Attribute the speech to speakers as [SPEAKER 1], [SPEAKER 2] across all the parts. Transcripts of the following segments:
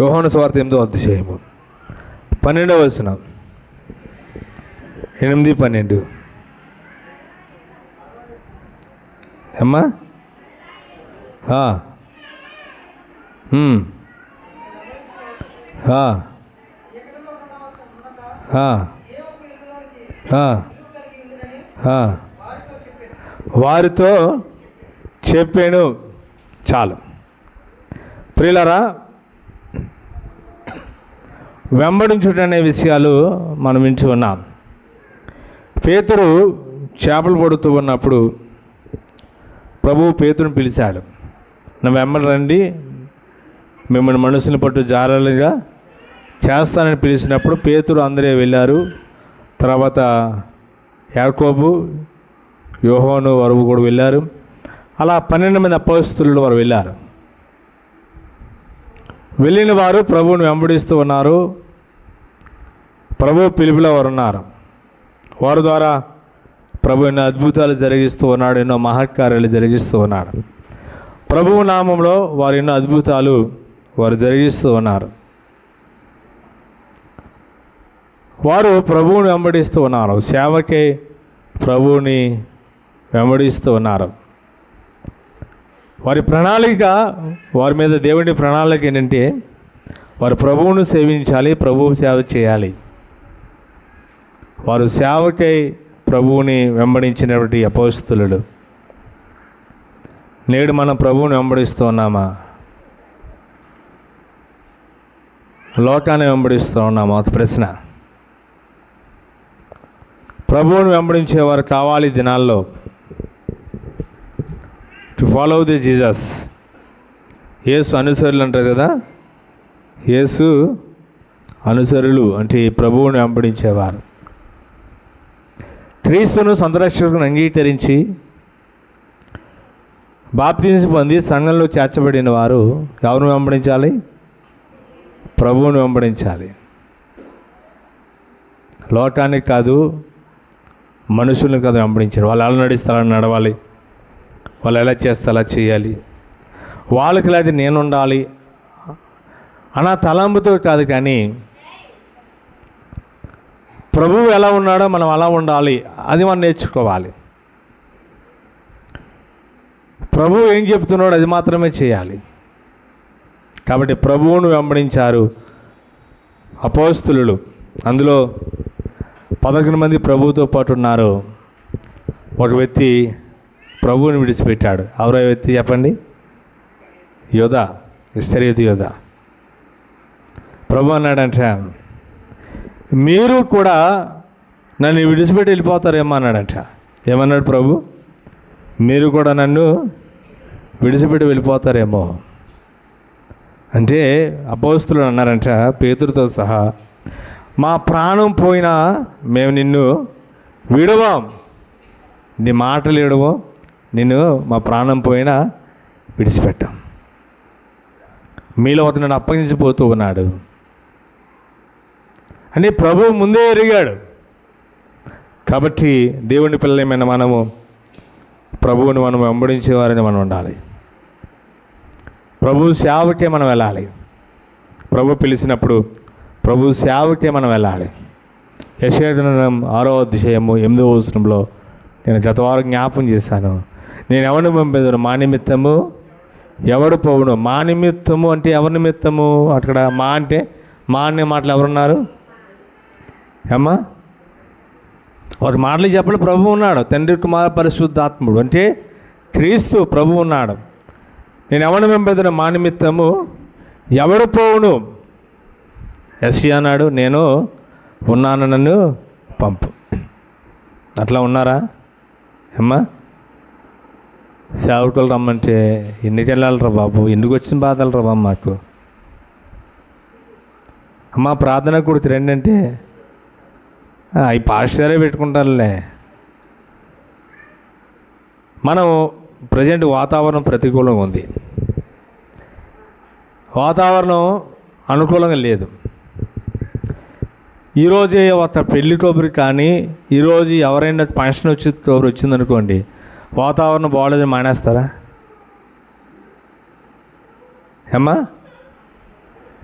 [SPEAKER 1] యోహాను స్వార్థ ఎనిమిదో అధ్యాయము. పన్నెండవ వచనం. ఎనిమిది పన్నెండు. అమ్మా? వారితో చెప్పాను. చాలు. ప్రియులరా వెంబడించుట అనే విషయాలు మనం వింటూ ఉన్నాం. పేతురు చేపలు పడుతూ ఉన్నప్పుడు ప్రభువు పేతురుని పిలిచాడు. నా వెంబడి రండి మిమ్మల్ని మనసుని పట్టు జారాలుగా చేస్తానని పిలిచినప్పుడు పేతురు అందరే వెళ్ళారు. తర్వాత యాకోబు యోహోను వారు కూడా వెళ్ళారు. అలా పన్నెండు మంది అపస్తులు వారు వెళ్ళారు. వెళ్ళిన వారు ప్రభువుని వెంబడిస్తూ ఉన్నారు. ప్రభు పిలుపులో వారు ఉన్నారు వారి ద్వారా ప్రభు ఎన్నో అద్భుతాలు జరిగిస్తూ ఉన్నాడు ఎన్నో మహత్కార్యాలు జరిగిస్తూ ఉన్నాడు. ప్రభువు నామంలో వారు ఎన్నో అద్భుతాలు వారు జరిగిస్తూ ఉన్నారు. వారు ప్రభువుని వెంబడిస్తూ ఉన్నారు. సేవకే ప్రభువుని వెంబడిస్తూ ఉన్నారు. వారి ప్రణాళిక వారి మీద దేవుని ప్రణాళిక ఏంటంటే వారు ప్రభువును సేవించాలి ప్రభువు సేవ చేయాలి. వారు సేవకై ప్రభువుని వెంబడించినటువంటి అపోస్తులుడు నేడు మనం ప్రభువుని వెంబడిస్తూ ఉన్నామా? లోకాన్ని వెంబడిస్తూ ఉన్నామా? ఒక ప్రశ్న. ప్రభువుని వెంబడించేవారు కావాలి దినాల్లో. To follow the Jesus Yesu అనుసరులు అంటారు కదా? యేసు అనుసరులు అంటే ప్రభువుని వెంబడించేవారు. క్రీస్తును సంరక్షకుని అంగీకరించి బాప్తిజం పొంది సంఘంలో చేర్చబడిన వారు ఎవరిని వెంబడించాలి? ప్రభువుని వెంబడించాలి. లోకానికి కాదు మనుషుల్ని కాదు వెంబడించారు వాళ్ళు ఎలా నడిస్తారు నడవాలి? వాళ్ళు ఎలా చేస్తే అలా చేయాలి? వాళ్ళకి లేదు నేను ఉండాలి. అన్న తలంపుతో కాదు కానీ ప్రభువు ఎలా ఉన్నాడో మనం అలా ఉండాలి. అది మనం నేర్చుకోవాలి. ప్రభువు ఏం చెప్తున్నాడో అది మాత్రమే చేయాలి. కాబట్టి ప్రభువును వెంబడించారు అపోస్తులు. అందులో పదకొండు మంది ప్రభువుతో పాటు ఉన్నారు. ఒక వ్యక్తి ప్రభువుని విడిచిపెట్టాడు. ఎవరో వ్యక్తి చెప్పండి? యోధ ఇస్తరీతి యోధ. ప్రభు అన్నాడంట మీరు కూడా నన్ను విడిచిపెట్టి వెళ్ళిపోతారేమో అన్నాడంట. ఏమన్నాడు ప్రభు? మీరు కూడా నన్ను విడిచిపెట్టి వెళ్ళిపోతారేమో. అంటే అపోస్తులు అన్నారంట పేతురుతో సహా మా ప్రాణం పోయినా మేము నిన్ను విడవాం. నీ మాటలు విడవం నిన్ను మా ప్రాణం పోయినా విడిచిపెట్టాం. మీలో అతను నన్ను అప్పగించిపోతూ ఉన్నాడు. అని ప్రభు ముందే ఎరిగాడు. కాబట్టి దేవుని పిల్లలమైన మనము ప్రభువుని మనం వెంబడించేవారని మనం ఉండాలి. ప్రభు సేవకే మనం వెళ్ళాలి. ప్రభు పిలిచినప్పుడు ప్రభు సేవకే మనం వెళ్ళాలి. యశోధనం ఆరో అధ్యాయము ఎనిమిదో వచనంలో నేను గత వారం జ్ఞాపం చేశాను. నేను ఎవరిని పంపేదను? మా నిమిత్తము ఎవడు పోవును? మా నిమిత్తము అంటే ఎవరి నిమిత్తము? అక్కడ మా అంటే మా అనే మాటలు ఎవరున్నారు? అమ్మా ఒక మాటలు చెప్పడం ప్రభు ఉన్నాడు. తండ్రి కుమార పరిశుద్ధాత్ముడు. అంటే క్రీస్తు ప్రభు ఉన్నాడు. నేను ఎవరిని వెంబెదను మా నిమిత్తము ఎవడు పోవును? ఎస్సీ అన్నాడు నేను ఉన్నాను నన్ను పంపు. అట్లా ఉన్నారా? అమ్మా సేవకులు రమ్మంటే ఎన్నికి వెళ్ళాలరా బాబు? ఎందుకు వచ్చిన బాధలు రా బాబు మాకు? అమ్మా ప్రార్థన కూడా రండి అంటే అవి పాస్టరే పెట్టుకుంటారులే. మనం ప్రజెంట్ వాతావరణం ప్రతికూలంగా ఉంది. వాతావరణం అనుకూలంగా లేదు. ఈరోజు ఒక పెళ్ళి కొబ్బరి కానీ ఈరోజు ఎవరైనా ఫంక్షన్ వచ్చి కొబ్బరి వచ్చిందనుకోండి వాతావరణం బాగాలేదని మానేస్తారా? ఏమ్మా?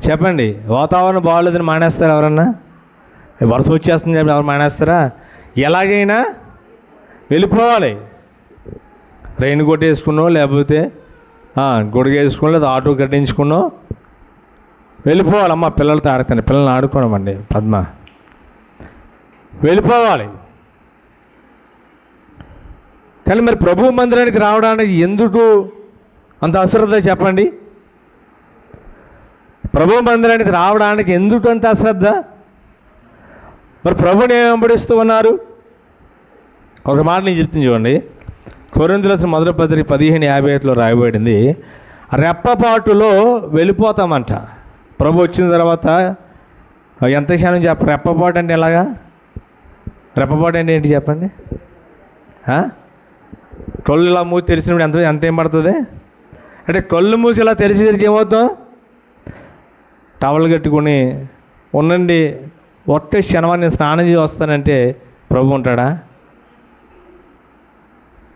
[SPEAKER 1] చెప్పండి వాతావరణం బాగాలేదని మానేస్తారా ఎవరన్నా? వరుస వచ్చేస్తుంది చెప్పి ఎవరు మానేస్తారా? ఎలాగైనా వెళ్ళిపోవాలి. రెయిన్ కోట్ వేసుకున్నావు లేకపోతే ఆ, గొడుగు వేసుకున్నావు లేదా ఆటో కట్టించుకున్నావు వెళ్ళిపోవాలమ్మా. పిల్లలతో ఆడకండి పిల్లల్ని ఆడుకోవడమండి పద్మ. వెళ్ళిపోవాలి. కానీ మరి ప్రభు మందిరానికి రావడానికి ఎందుకు అంత అశ్రద్ధ చెప్పండి? ప్రభు మందిరానికి రావడానికి ఎందుకు అంత అశ్రద్ధ? మరి ప్రభుని ఏం వెంబడిస్తూ ఉన్నారు? ఒక మాట నేను చెప్తుంది చూడండి. కొరిందులసిన మొదటి పత్రిక పదిహేను యాభై ఏట్లో రాయబడింది రెప్పపాటులో వెళ్ళిపోతామంట. ప్రభు వచ్చిన తర్వాత ఎంత క్షణం చెప్ప రెప్పపాటు అంటే ఎలాగా? రెప్పపాటు అంటే ఏంటి చెప్పండి? కళ్ళు ఇలా మూసి తెరిచినప్పుడు ఎంత ఎంత ఏం పడుతుంది? అంటే కళ్ళు మూసి ఇలా తెరిచేసరికి ఏమవుతాం? టవల్ కట్టుకొని ఉండండి ఒక్క క్షణమని నేను స్నానం చేసి వస్తానంటే ప్రభు ఉంటాడా?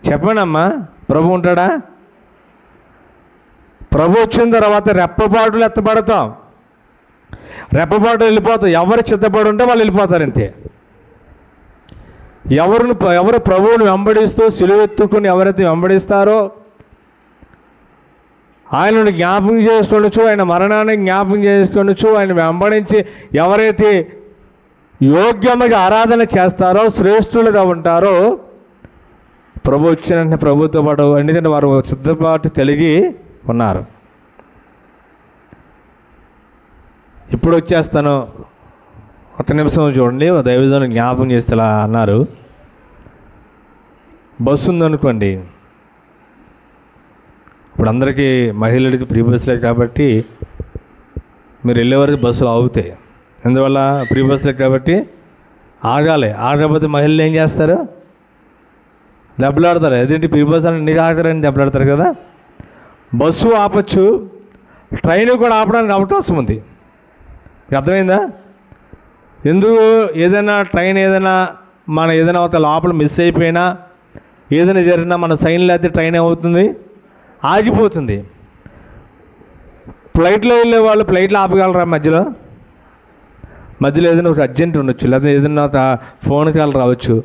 [SPEAKER 1] చెప్పండమ్మా ప్రభు ఉంటాడా? ప్రభు వచ్చిన తర్వాత రెప్పపాటులు ఎత్తబడతాం. రెప్పపాటు వెళ్ళిపోతాం ఎవరు చిత్తపడి ఉంటే వాళ్ళు వెళ్ళిపోతారు అంతే. ఎవరు ఎవరు ప్రభువుని వెంబడిస్తూ సిలువెత్తుకుని ఎవరైతే వెంబడిస్తారో ఆయనను జ్ఞాపకం చేసుకొనొచ్చు ఆయన మరణాన్ని జ్ఞాపకం చేసుకొనొచ్చు ఆయన వెంబడించి ఎవరైతే యోగ్యముగా ఆరాధన చేస్తారో శ్రేష్ఠులుగా ఉంటారో ప్రభు వచ్చిన ప్రభుత్వ ప్రభుతో పాటు ఎందుకంటే వారు సిద్ధపాటు కలిగి ఉన్నారు. ఇప్పుడు వచ్చేస్తాను. కొత్త నిమిషం చూడండి దైవజనం జ్ఞాపకం చేస్తే ఇలా అన్నారు. బస్సు ఉందనుకోండి ఇప్పుడు అందరికీ మహిళలకి ప్రీ బస్సులే కాబట్టి మీరు వెళ్ళే వరకు బస్సులు ఆగుతాయి. ఎందువల్ల ప్రీ బస్సులే కాబట్టి ఆగాలి. ఆగకపోతే మహిళలు ఏం చేస్తారు? దెబ్బలాడతారు. అదేంటి ప్రీ బస్ అని నీకు ఆగరని దెబ్బలాడతారు కదా? బస్సు ఆపచ్చు ట్రైన్ కూడా ఆపడానికి అవకాశం ఉంది. మీకు అర్థమైందా? ఎందుకు ఏదైనా ట్రైన్ ఏదైనా మన ఏదైనా ఒక లోపల మిస్ అయిపోయినా ఏదైనా జరిగినా మన సైన్ లేకపోతే ట్రైన్ ఏమవుతుంది? ఆగిపోతుంది. ఫ్లైట్లో వెళ్ళే వాళ్ళు ఫ్లైట్లో ఆపగలరా మధ్యలో? మధ్యలో ఏదైనా ఒక అర్జెంట్ ఉండొచ్చు లేదా ఏదైనా ఒక ఫోన్ కాల్ రావచ్చు.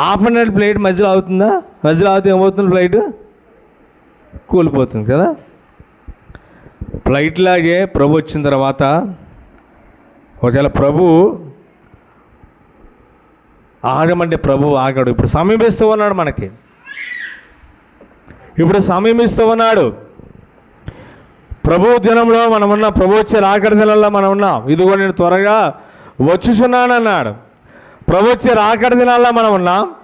[SPEAKER 1] ఆపనట్టు ఫ్లైట్ మధ్యలో అవుతుందా మధ్యలో అవుతే ఏమవుతుంది ఫ్లైట్? కూలిపోతుంది కదా? ఫ్లైట్ లాగే ప్రభు వచ్చిన తర్వాత ఒకవేళ ప్రభు ఆగమంటే ప్రభు ఆగాడు. ఇప్పుడు సమీపిస్తూ ఉన్నాడు మనకి. ఇప్పుడు సమీపిస్తూ ఉన్నాడు. ప్రభు దినంలో మనం ఉన్నాం ప్రభు వచ్చే రాకడి దినంలో మనం ఉన్నాం ఇదిగో నేను త్వరగా వచ్చుచున్నాను అన్నాడు ప్రభు వచ్చే రాకడి దినాల్లో మనం ఉన్నాం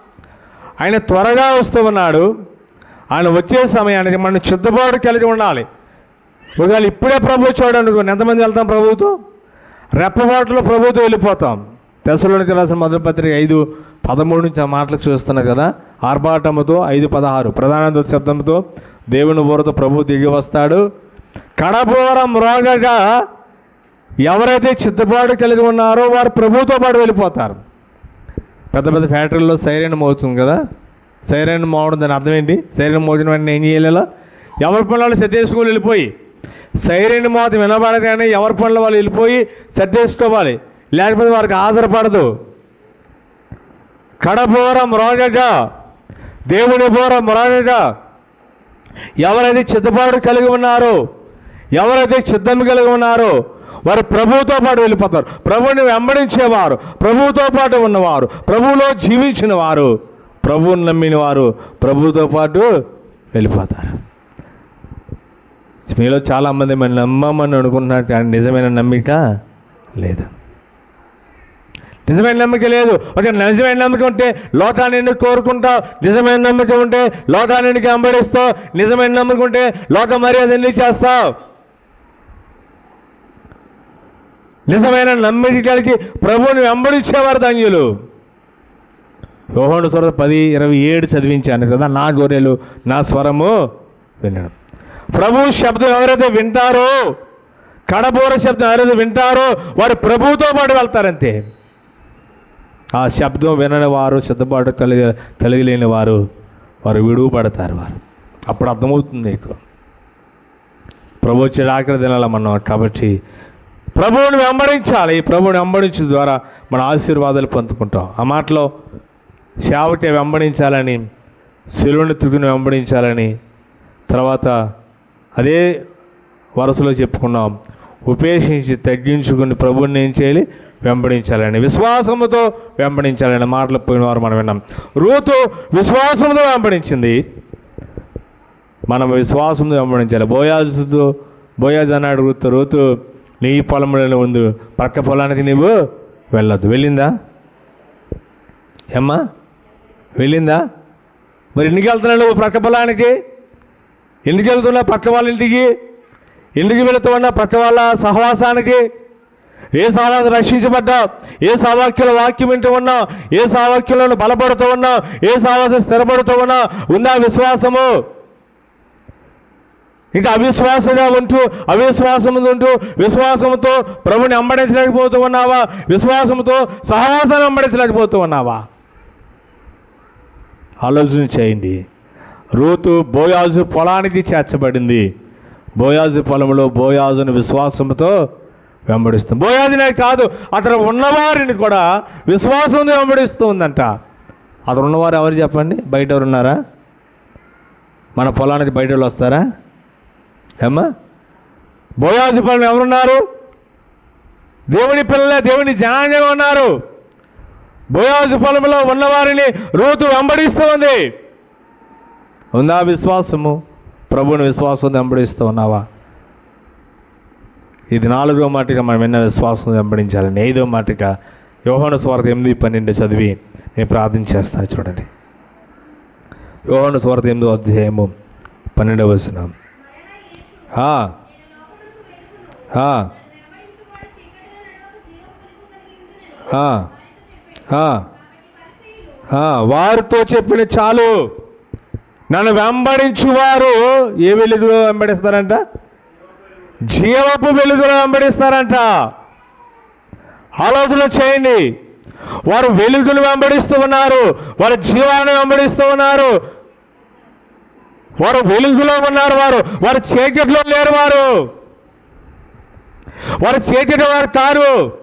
[SPEAKER 1] ఆయన త్వరగా వస్తూ ఉన్నాడు. ఆయన వచ్చే సమయానికి మనం చిత్తపాటు కలిగి ఉండాలి. ఒకవేళ ఇప్పుడే ప్రభు వచ్చాడు అనుకోండి ఎంతమంది వెళ్తాం ప్రభువుతో? రెప్పబాటులో ప్రభుతో వెళ్ళిపోతాం. దశలోని రాసిన మొదటి పత్రిక ఐదు పదమూడు నుంచి ఆ మాటలు చూస్తున్నారు కదా. ఆర్భాటముతో ఐదు పదహారు. ప్రధాన శబ్దంతో దేవుని బోరతో ప్రభు దిగి వస్తాడు. కడబోరం రోగగా ఎవరైతే చిత్తపాటు కలిగి ఉన్నారో వారు ప్రభుతో పాటు వెళ్ళిపోతారు. పెద్ద పెద్ద ఫ్యాక్టరీల్లో సైరన్ మోగుతుంది కదా. సైరన్ మోగడం దాని అర్థం ఏంటి? సైరన్ మోగిన వెంటనే ఏం చేయాలి ఎవరి పనులు సర్దేసుకొని వెళ్ళిపోయి సైరన్ మాత్రం వినబడగానే ఎవరి పనులు వాళ్ళు వెళ్ళిపోయి సర్దేసుకోవాలి. లేకపోతే వారికి ఆధారపడదు కడపోరం రోగగా దేవుని పోరం రోగగా ఎవరైతే చిత్తపాటు కలిగి ఉన్నారో ఎవరైతే చిత్తం కలిగి ఉన్నారో వారు ప్రభువుతో పాటు వెళ్ళిపోతారు. ప్రభువుని వెంబడించేవారు ప్రభువుతో పాటు ఉన్నవారు ప్రభువులో జీవించిన వారు ప్రభువుని నమ్మిన వారు ప్రభువుతో పాటు వెళ్ళిపోతారు. మీలో చాలామంది మనం నమ్మమని అనుకుంటున్నారు కానీ నిజమైన నమ్మిక లేదు. నిజమైన నమ్మిక లేదు. ఒక నిజమైన నమ్మిక ఉంటే లోకాన్ని ఎందుకు కోరుకుంటావు? నిజమైన నమ్మిక ఉంటే లోకాన్ని ఎందుకు అంబడిస్తావు నిజమైన నమ్మిక ఉంటే లోక మర్యాద ఎందుకు చేస్తావు? నిజమైన నమ్మిక కలిగి ప్రభువుని వెంబడించేవారు ధన్యులు. యోహోడు స్వరం పది ఇరవై ఏడు చదివించాను కదా నా గొర్రెలు నా స్వరము వినడం. ప్రభు శబ్దం ఎవరైతే వింటారో కడబోర శబ్దం ఎవరైతే వింటారో వారు ప్రభువుతో పాటు వెళ్తారంతే. ఆ శబ్దం వినని వారు సిద్ధపాటు కలిగి కలిగిలేని వారు వారు విడువపడతారు వారు. అప్పుడు అర్థమవుతుంది నీకు. ప్రభు వచ్చే ఆఖరి దినాల మనం కాబట్టి ప్రభువుని వెంబడించాలి. ఈ ప్రభువుని వెంబడించడం ద్వారా మన ఆశీర్వాదాలు పొందుకుంటాం. ఆ మాటలో సేవకే వెంబడించాలని శిలువని తుగుని వెంబడించాలని తర్వాత అదే వరుసలో చెప్పుకున్నాం. ఉపేక్షించి తగ్గించుకుని ప్రభువుని ఏం చేయాలి? వెంబడించాలని. విశ్వాసముతో వెంబడించాలని మాటలు పోయిన వారు మనం విన్నాం. రూతు విశ్వాసంతో వెంబడించింది. మనం విశ్వాసంతో వెంబడించాలి. బోయాజుతో బోయాజ్ అన్నాడు రూతు. రూతు నీ పొలంలో ఉంది పక్క పొలానికి నీవు వెళ్ళదు వెళ్ళిందా? ఏమ్మా? వెళ్ళిందా? మరి ఎన్నికెళ్తున్నాడు నువ్వు పక్క పొలానికి? ఎందుకు వెళ్తున్నావు పక్క వాళ్ళ ఇంటికి? ఎందుకు వెళుతున్నా పక్క వాళ్ళ సహవాసానికి? ఏ సహవాసం రక్షించబడ్డా ఏ సవాక్యుల వాక్యం వింటూ ఉన్నా ఏ సవాక్యులను బలపడుతూ ఉన్నా ఏ సావాసం స్థిరపడుతూ ఉన్నా ఉందా విశ్వాసము? ఇంకా అవిశ్వాసంగా ఉంటూ అవిశ్వాసం ఉంటూ విశ్వాసంతో ప్రభుని అంబడించలేకపోతూ ఉన్నావా? విశ్వాసంతో సహవాసాన్ని అంబడించలేకపోతూ ఉన్నావా? ఆలోచన చేయండి. రూతు బోయాజు పొలానికి చేర్చబడింది. బోయాజు పొలంలో బోయాజును విశ్వాసంతో వెంబడిస్తుంది. బోయాజునే కాదు అతను ఉన్నవారిని కూడా విశ్వాసంతో వెంబడిస్తూ ఉందంట అతను ఉన్నవారు ఎవరు చెప్పండి? బయట ఎవరు ఉన్నారా? మన పొలానికి బయట వాళ్ళు వస్తారా? ఏమ్మా? బోయాజు పొలం ఎవరున్నారు? దేవుని పిల్లలే దేవుని జనాంగంగా ఉన్నారు. బోయాజు పొలంలో ఉన్నవారిని రూతు వెంబడిస్తూ ఉందా విశ్వాసము? ప్రభుని విశ్వాసం వెంబడిస్తూ ఉన్నావా? ఇది నాలుగో మాటగా మనం విన్న విశ్వాసం వెంబడించాలని. ఐదో మాటగా యోహను స్వార్థ ఎనిమిది పన్నెండు చదివి నేను ప్రార్థన చేస్తాను చూడండి. యోహను స్వార్థ ఎనిమిదో అధ్యాయము పన్నెండవ వచనం. వారితో చెప్పిన చాలు. నన్ను వెంబడించువారు ఏ వెలుగులో వెంబడిస్తారంట? జీవపు వెలుగులో వెంబడిస్తారంట. ఆలోచన చేయండి. వారు వెలుగును వెంబడిస్తూ ఉన్నారు. వారు జీవాన్ని వెంబడిస్తూ ఉన్నారు. వారు వెలుగులో ఉన్నారు వారు. వారు చీకట్లో లేరు వారు. వారు చీకటి వారు కారు.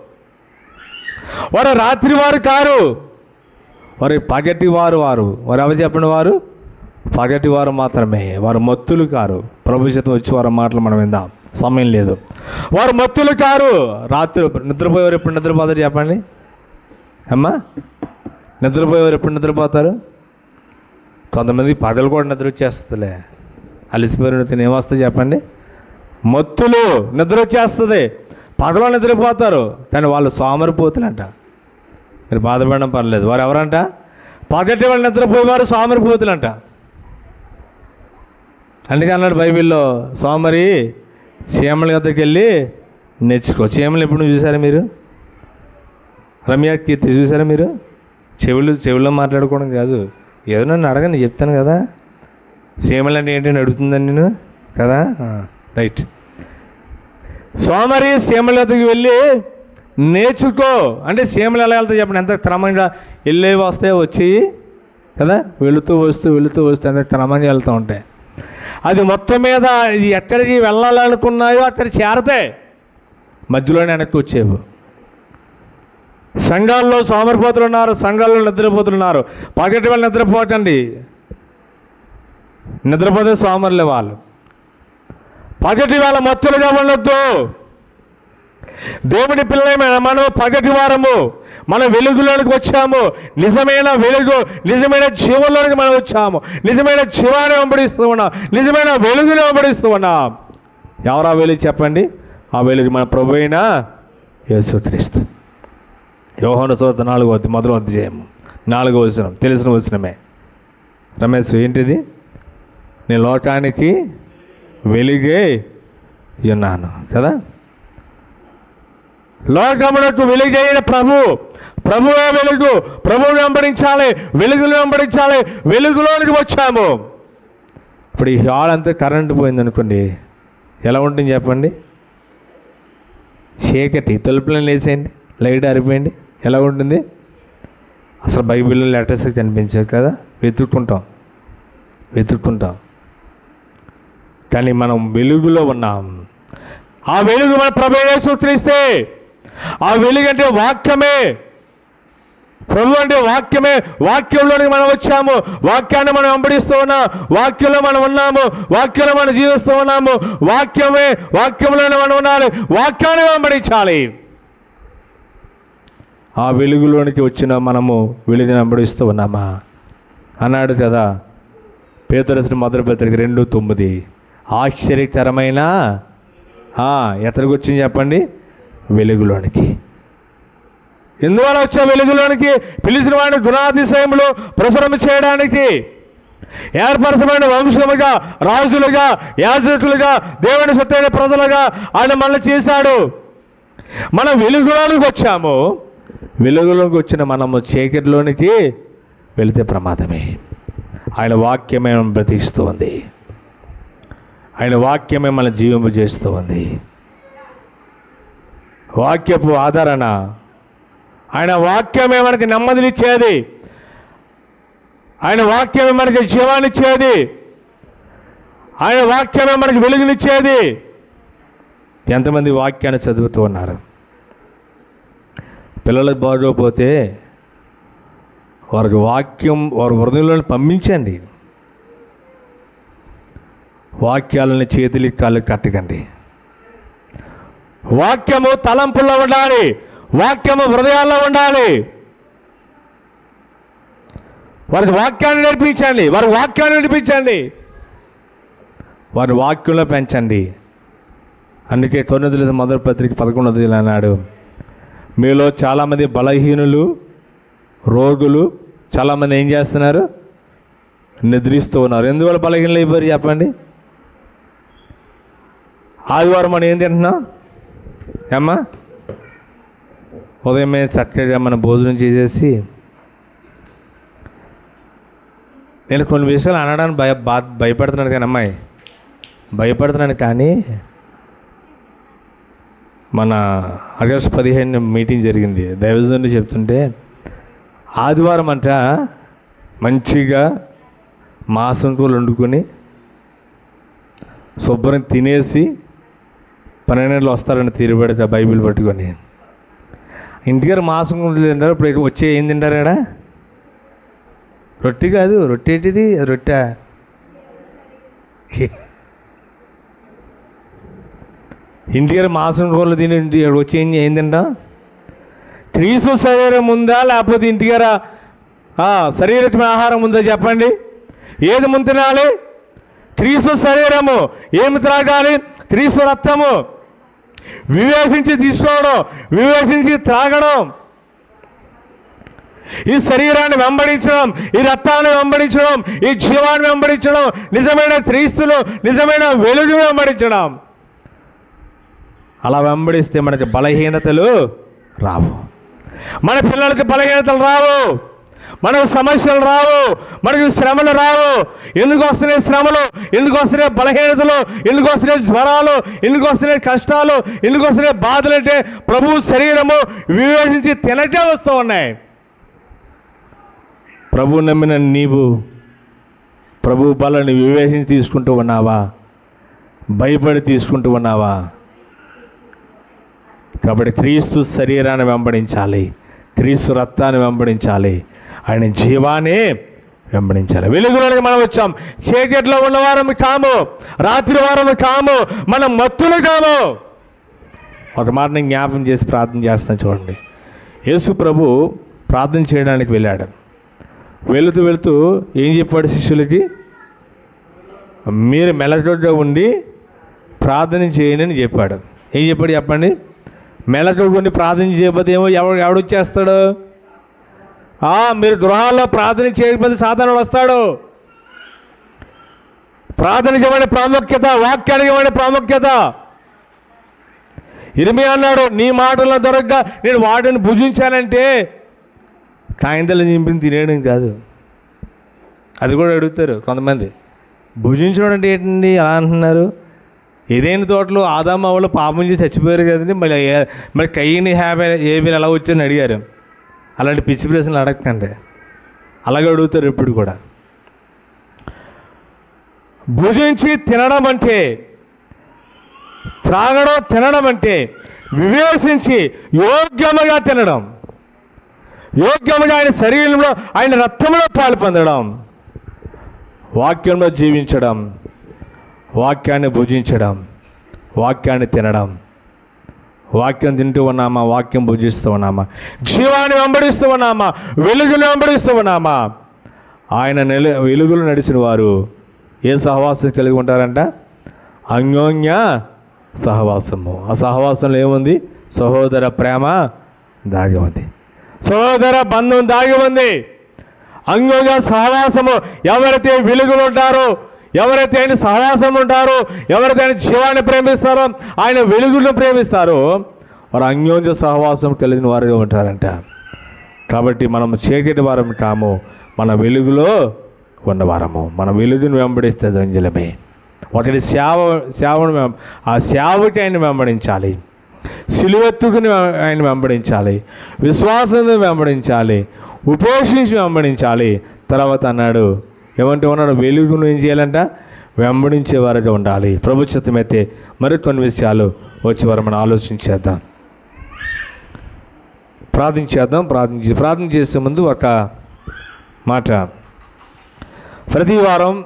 [SPEAKER 1] వారు రాత్రి వారు కారు. వారు పగటి వారు వారు. వారు ఎవరు చెప్పిన వారు? పగటి వారు మాత్రమే వారు మత్తులు కారు. ప్రభు చేత వచ్చి వారి మాటలు మనం విందాం. సమయం లేదు. వారు మత్తులు కారు. రాత్రి నిద్రపోయేవారు ఎప్పుడు నిద్రపోతారు చెప్పండి. అమ్మా నిద్రపోయేవారు ఎప్పుడు నిద్రపోతారు? కొంతమంది పగలు కూడా నిద్ర వచ్చేస్తుందిలే. అలసిపోయిన ఏమొస్తుంది చెప్పండి. మత్తులు నిద్ర వచ్చేస్తుంది. పగలో నిద్రపోతారు. కానీ వాళ్ళు సోమరిపోతులంట. మీరు బాధపడడం పర్లేదు. వారు ఎవరంట? పగటి వాళ్ళు నిద్రపోయేవారు సోమరిపోతులంట. అందుకే అన్నాడు బైబిల్లో సోమరి చీమల దగ్గరికి వెళ్ళి నేర్చుకో. చీమలు ఎప్పుడు చూసారా మీరు? రమ్య కీర్తి చూసారా మీరు? చెవులు చెవుల్లో మాట్లాడుకోవడం కాదు. ఏదో నన్ను అడగని చెప్తాను కదా. చీమలు అంటే ఏంటని అడుగుతుందని నేను? కదా? రైట్. సోమరి సీమల దగ్గరికి వెళ్ళి నేర్చుకో. అంటే సీమలు ఎలా వెళ్తాయి చెప్పండి ఎంత క్రమంగా వెళ్ళేవి వస్తే వచ్చి కదా? వెళుతూ వస్తూ వెళుతూ వస్తూ ఎంత క్రమంగా వెళ్తూ ఉంటాయి. అది మొత్తం మీద ఇది ఎక్కడికి వెళ్ళాలనుకున్నాయో అక్కడ చేరతాయి. మధ్యలోనే వెనక్కి వచ్చేవు. సంఘాల్లో సోమరిపోతులు ఉన్నారు సంఘాల్లో నిద్రపోతున్నారు పగటి వాళ్ళు నిద్రపోకండి నిద్రపోతే సోమరులే వాళ్ళు. పగటి వాళ్ళ మత్తులుగా ఉండొద్దు. దేవుని పిల్లలమైన మనం పగటి వారము మన వెలుగులోనికి వచ్చాము. నిజమైన వెలుగు నిజమైన జీవంలోనికి మనం వచ్చాము. నిజమైన జీవాన్ని వెంబడిస్తూ ఉన్నాం. నిజమైన వెలుగుని వెంబడిస్తూ ఉన్నాం. ఎవరా వెలుగు చెప్పండి? ఆ వెలుగు మన ప్రభు అయినా యేసుక్రీస్తు. యోహన సోత నాలుగో అధ్యాయం, మొదలు అధ్యాయం నాలుగో వచనం తెలిసిన వచనమే. రమేష్ ఏంటిది? నేను లోకానికి వెలుగే ఉన్నాను కదా? లోకమునకు వెలుగైన ప్రభు. ప్రభువే వెలుగు. ప్రభువుని వెంబడించాలి. వెలుగును వెంబడించాలి. వెలుగులోనికి వచ్చాము. ఇప్పుడు ఈ హాల్ అంతా కరెంటు పోయింది అనుకోండి. ఎలా ఉంటుంది చెప్పండి? చీకటి. తలుపులను వేసేయండి లైట్ ఆరిపోయండి. ఎలా ఉంటుంది? అసలు బైబిల్లో లెటర్స్ కనిపించదు కదా? వెతుక్కుంటాం. వెతుక్కుంటాం. కానీ మనం వెలుగులో ఉన్నాం. ఆ వెలుగు మన ప్రభు సూత్రిస్తే ఆ వెలుగు అంటే వాక్యమే. ప్రభు అంటే వాక్యమే. వాక్యంలోనికి మనం వచ్చాము. వాక్యాన్ని మనం వెంబడిస్తూ ఉన్నాం. వాక్యంలో మనం ఉన్నాము. వాక్యంలో మనం జీవిస్తూ ఉన్నాము. వాక్యమే. వాక్యంలోనే మనం ఉండాలి. వాక్యాన్ని వెంబడించాలి. ఆ వెలుగులోనికి వచ్చిన మనము వెలుగుని వెంబడిస్తూ ఉన్నామా? అన్నాడు కదా పేదరసిన మొదటి పత్రిక రెండు తొమ్మిది. ఆశ్చర్యకరమైన ఆ, ఎక్కడికి వచ్చింది చెప్పండి. వెలుగులోనికి. ఎందువల్ల వచ్చా వెలుగులోనికి? పిలిచిన వాడిని గుణాతిశయములు ప్రచురం చేయడానికి. ఏర్పరచబడిన వంశముగా రాజులుగా యాజకులుగా దేవుని సొత్తైన ప్రజలుగా ఆయన మనల్ని చేశాడు. మనం వెలుగులోనికి వచ్చాము. వెలుగులోకి వచ్చిన మనము చీకటిలోనికి వెళితే ప్రమాదమే. ఆయన వాక్యమే ప్రతిస్తూ బ్రతికిస్తూ ఉంది. ఆయన వాక్యమే మన జీవింపు చేస్తూ ఉంది. వాక్యపు ఆదరణ. ఆయన వాక్యమే మనకి నెమ్మదినిచ్చేది ఆయన వాక్యమే మనకి జీవాన్నిచ్చేది ఆయన వాక్యమే మనకి వెలుగునిచ్చేది ఎంతమంది వాక్యాన్ని చదువుతూ ఉన్నారు? పిల్లలకు బాగోపోతే వారికి వాక్యం వారి హృదయంలో పంపించండి. వాక్యాలని చేతులకి కాళ్ళకి కట్టకండి. వాక్యము తలంపుల్లో ఉండాలి. వాక్యము హృదయాల్లో ఉండాలి. వారికి వాక్యాన్ని నేర్పించండి. వారి వాక్యాన్ని నేర్పించండి వారి వాక్యంలో పెంచండి. అందుకే తొమ్మిది మొదటి పత్రిక పదకొండు అన్నాడు మీలో చాలామంది బలహీనులు రోగులు చాలామంది ఏం చేస్తున్నారు? నిద్రిస్తూ ఉన్నారు. ఎందువల్ల బలహీనలు అయిపోయారు చెప్పండి? ఆదివారం మనం ఏం తింటున్నాం? ఏమ్మా ఉదయమే చక్కగా మన భోజనం చేసేసి నేను కొన్ని విషయాలు అనడానికి భయ బా భయపడుతున్నాను కానీ అమ్మాయి భయపడుతున్నాను కానీ మన ఆగస్ట్ పదిహేను మీటింగ్ జరిగింది. దైవజనుడు చెప్తుంటే ఆదివారం అంట మంచిగా మాసం కూరలు వండుకొని శుభ్రం తినేసి పన్నెండేళ్ళు వస్తారని తీరుబడితే బైబిల్ పట్టుకొని. ఇంటికారు మాంసం తింటారు ఇప్పుడు వచ్చే ఏం తింటారు ఇక్కడ రొట్టె కాదు రొట్టె ఏంటిది? రొట్టె. ఇంటికారు మాంసం కోళ్ళు తిని వచ్చి ఏం ఏం తింటాం? క్రీస్తు శరీరం ఉందా? లేకపోతే ఇంటికార శరీరం ఆహారం ఉందా చెప్పండి? ఏది ముందు తినాలి? క్రీస్తు శరీరము ఏమి త్రాగాలి? క్రీస్తు రక్తము. వివేచించి తీసుకోవడం వివేచించి త్రాగడం. ఈ శరీరాన్ని వెంబడించడం ఈ రక్తాన్ని వెంబడించడం ఈ జీవాన్ని వెంబడించడం నిజమైన క్రీస్తులు నిజమైన వెలుగు వెంబడించడం. అలా వెంబడిస్తే మనకి బలహీనతలు రావు. మన పిల్లలకి బలహీనతలు రావు. మనకు సమస్యలు రావు మనకు శ్రమలు రావు. ఎందుకు వస్తున్నాయి శ్రమలు? ఎందుకు వస్తున్నాయి బలహీనతలు? ఎందుకు వస్తున్నాయి జ్వరాలు? ఎందుకు వస్తున్నాయి కష్టాలు? ఎందుకు వస్తున్నాయి బాధలు అంటే ప్రభు శరీరము వివేచించి తినటే వస్తూ ఉన్నాయి. ప్రభు నమ్మిన నీవు ప్రభు బలని వివేచించి తీసుకుంటూ ఉన్నావా? భయపడి తీసుకుంటూ ఉన్నావా? కాబట్టి క్రీస్తు శరీరాన్ని వెంబడించాలి. క్రీస్తు రక్తాన్ని వెంబడించాలి. ఆయన జీవాన్ని వెంబడించాలి. వెలుగులోనికి మనం వచ్చాం. చీకట్లో ఉన్నవారం కాము రాత్రి వారం కాము మనం మత్తులు కాము. ఒక మార్నింగ్ జ్ఞాపం చేసి ప్రార్థన చేస్తాను చూడండి. యేసు ప్రభు ప్రార్థన చేయడానికి వెళ్ళాడు. వెళుతూ వెళుతూ ఏం చెప్పాడు శిష్యులకి? మీరు మెలకుగా ఉండి ప్రార్థన చేయండి అని చెప్పాడు. ఏం చెప్పాడు చెప్పండి? మెలకుగా ఉండి ప్రార్థన చేయకపోతే ఏమో ఎవడు ఎవడొచ్చేస్తాడు మీరు గృహాల్లో ప్రార్థన చేయకపోతే సాధారణ వస్తాడు. ప్రాథమికమైన ప్రాముఖ్యత వాక్యానికి ప్రాముఖ్యత. ఇరిమి అన్నాడు నీ మాటల్లో దొరకగా నేను వాటిని భుజించానంటే కాయింతలు చింపిని తినేయడం కాదు. అది కూడా అడుగుతారు కొంతమంది. భుజించడం అంటే ఏంటండి? అలా అంటున్నారు. ఏదైనా తోటలో ఆదామ వాళ్ళు పాపం చేసి చచ్చిపోయారు కదండి. మళ్ళీ మరి కయ్యని హ్యాబీ ఏబీలు ఎలా వచ్చని అడిగారు. అలాంటి పిచ్చి ప్రశ్నలు అడగకండి. అలాగే అడుగుతారు ఇప్పుడు కూడా. భుజించి తినడం అంటే త్రాగడం తినడం అంటే వివేచించి యోగ్యముగా తినడం. యోగ్యముగా ఆయన శరీరంలో ఆయన రక్తంలో పాలు పొందడం. వాక్యంలో జీవించడం. వాక్యాన్ని భుజించడం. వాక్యాన్ని తినడం. వాక్యం తింటూ ఉన్నామా? వాక్యం భుజిస్తూ ఉన్నామా? జీవాన్ని వెంబడిస్తూ ఉన్నామా? వెలుగును వెంబడిస్తూ ఉన్నామా? ఆయన నెల వెలుగులు నడిచిన వారు ఏ సహవాసం కలిగి ఉంటారంట? అన్యోన్య సహవాసము. ఆ సహవాసంలో ఏముంది? సహోదర ప్రేమ దాగి ఉంది. సహోదర బంధం దాగి ఉంది. అంగంగా సహవాసము ఎవరైతే వెలుగులు ఉంటారో ఎవరైతే ఆయన సహవాసం ఉంటారో ఎవరైతే ఆయన జీవాన్ని ప్రేమిస్తారో ఆయన వెలుగును ప్రేమిస్తారో వారు అన్యోన్య సహవాసం కలిగిన వారుగా ఉంటారంట. కాబట్టి మనం చీకటి వారం కాము మన వెలుగులో ఉన్నవారము. మన వెలుగును వెంబడిస్తే దంజలమే ఒకటి సేవ సేవను వెం- ఆ సేవకి ఆయన వెంబడించాలి. సిలువెత్తుకుని ఆయన వెంబడించాలి. విశ్వాసం వెంబడించాలి. ఉపేక్షించి వెంబడించాలి. తర్వాత అన్నాడు ఏమంటే ఉన్నాడు? వెలుగును ఏం చేయాలంట? వెంబడించే వారిగా ఉండాలి. ప్రభుత్వం అయితే మరికొన్ని విషయాలు వచ్చే వారు మనం ఆలోచించేద్దాం ప్రార్థించేద్దాం ప్రార్థించి ప్రార్థన చేసే ముందు ఒక మాట. ప్రతి వారం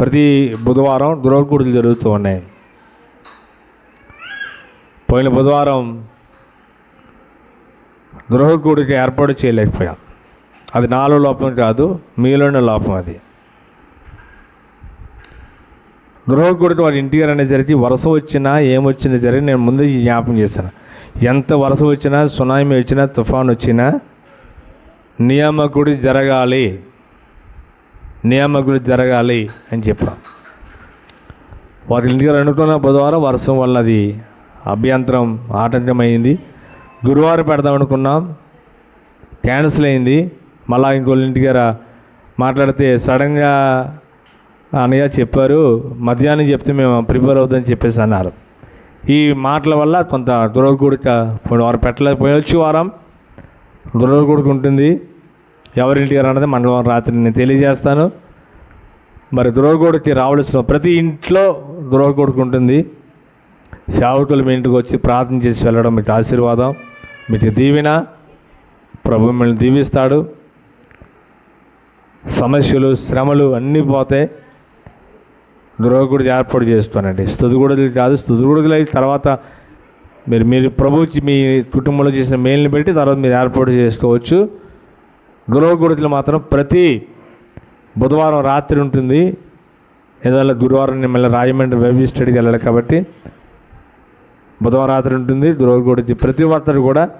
[SPEAKER 1] ప్రతి బుధవారం గృహకూడులు జరుగుతూ ఉన్నాయి. పోయిన బుధవారం గృహకూడికి ఏర్పాటు చేయలేకపోయాం. అది నాలో లోపం కాదు మీలోనే లోపం అది. గృహకూడికి వాడు ఇంటికి అనేసరికి వరుస వచ్చినా ఏమొచ్చినా సరే నేను ముందు జ్ఞాపం చేశాను. ఎంత వరుస వచ్చినా సునామీ వచ్చినా తుఫాన్ వచ్చినా నియామకుడు జరగాలి. నియామకుడు జరగాలి అని చెప్పాం వారి ఇంటికి అనుకున్న బుధవారం వర్షం వల్ల అది అభ్యంతరం ఆటంకమైంది. గురువారం పెడదాం అనుకున్నాం. క్యాన్సిల్ అయింది. మళ్ళా ఇంకోళ్ళ ఇంటి రా- మాట్లాడితే సడన్గా అన్నయ్య చెప్పారు మధ్యాహ్నం చెప్తే మేము ప్రిపేర్ అవుతుందని చెప్పేసి అన్నారు. ఈ మాటల వల్ల కొంత దురగూడిక వారు పెట్టలేదు వచ్చి వారం. దురగూడిక ఉంటుంది. ఎవరింటికి అన్నది మండలం రాత్రి నేను తెలియజేస్తాను. మరి దురగూడికి రావాల్సిన ప్రతి ఇంట్లో దురగూడికి ఉంటుంది. సేవకులు మీ ఇంటికి వచ్చి ప్రార్థన చేసి వెళ్ళడం మీకు ఆశీర్వాదం మీకు దీవెన ప్రభు మిమ్మల్ని దీవిస్తాడు. సమస్యలు శ్రమలు అన్నీ పోతాయి. గృహగుడి ఏర్పాటు చేస్తానండి. స్థుతిగుడులు కాదు స్థుతిగుడులు అయితే తర్వాత మీరు మీరు ప్రభు మీ కుటుంబంలో చేసిన మేల్ని పెట్టి తర్వాత మీరు ఏర్పాటు చేసుకోవచ్చు. గృహగుడులు మాత్రం ప్రతి బుధవారం రాత్రి ఉంటుంది. ఏదైనా గురువారం నేను మళ్ళీ రాజమండ్రి వెబ్ స్టడీకి వెళ్ళాలి కాబట్టి బుధవారం రాత్రి ఉంటుంది. గృహగుడి ప్రతి ఒక్కరు కూడా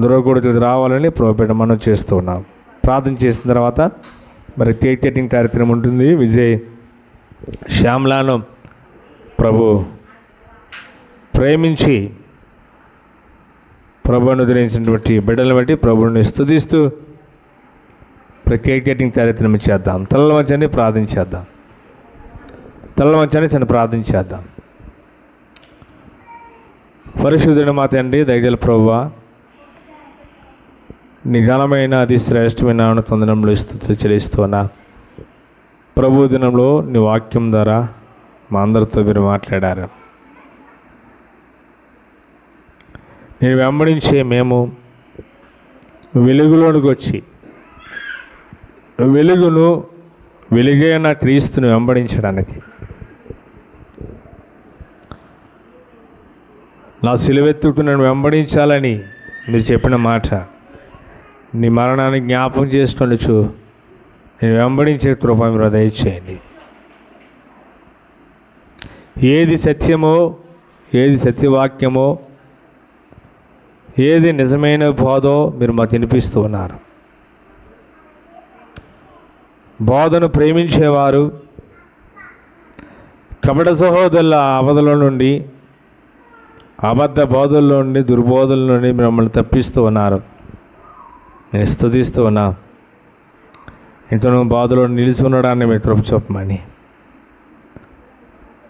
[SPEAKER 1] గృహగుడికి రావాలని ప్రోపేట మనం చేస్తున్నాం ప్రార్థన చేసిన తర్వాత మరి కేక్ కటింగ్ కార్యక్రమం ఉంటుంది. విజయ్ శ్యామ్లాను ప్రభు ప్రేమించి ప్రభును ధరించినటువంటి బిడ్డలను బట్టి ప్రభువుని స్థుతిస్తూ కేక్ కటింగ్ కార్యక్రమం చేద్దాం. తల్ల మధ్యని ప్రార్థించేద్దాం తల్ల మధ్యని చిన్న ప్రార్థించేద్దాం పరిశుద్ధుడు మా తండ్రి దయగల ప్రభువా నిఘనమైన అది శ్రేష్టమైన పొందడంలో స్థుతి చెల్లిస్తున్నా ప్రభు దినంలో నీ వాక్యం ద్వారా మా అందరితో మీరు మాట్లాడారు. నేను వెంబడించే మేము వెలుగులోనికి వచ్చి వెలుగును వెలుగైన క్రీస్తుని వెంబడించడానికి. నా సిలువెత్తుకు నన్ను వెంబడించాలని మీరు చెప్పిన మాట నీ మరణాన్ని జ్ఞాపం చేసుకొనొచ్చు నేను వెంబడించే కృప మీరు దయచేయండి. ఏది సత్యమో ఏది సత్యవాక్యమో ఏది నిజమైన బోధో మీరు మాకు వినిపిస్తూ ఉన్నారు. బోధను ప్రేమించేవారు కపట సహోదరుల అవధుల నుండి అబద్ధ బోధల నుండి దుర్బోధల నుండి మిమ్మల్ని తప్పిస్తూ ఉన్నారు. నేను స్థుతిస్తూ ఉన్నా ఇంట్లో బాధలో నిలిచి ఉండడాన్ని మీరు కృప చెప్పమని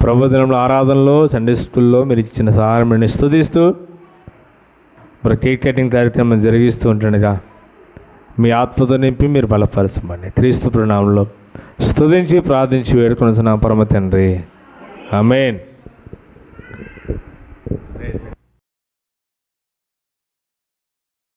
[SPEAKER 1] ప్రభుదినంలో ఆరాధనలో సండే స్కూల్లో మీరు ఇచ్చిన సహాయం నేను స్థుతిస్తూ మరి కేక్ కటింగ్ కార్యక్రమం జరిగిస్తూ ఉంటుండగా మీ ఆత్మతో నింపి మీరు బలపరచమండి క్రీస్తు ప్రణామంలో స్థుతించి ప్రార్థించి వేడుకొని పరమ తండ్రి. ఆమెన్.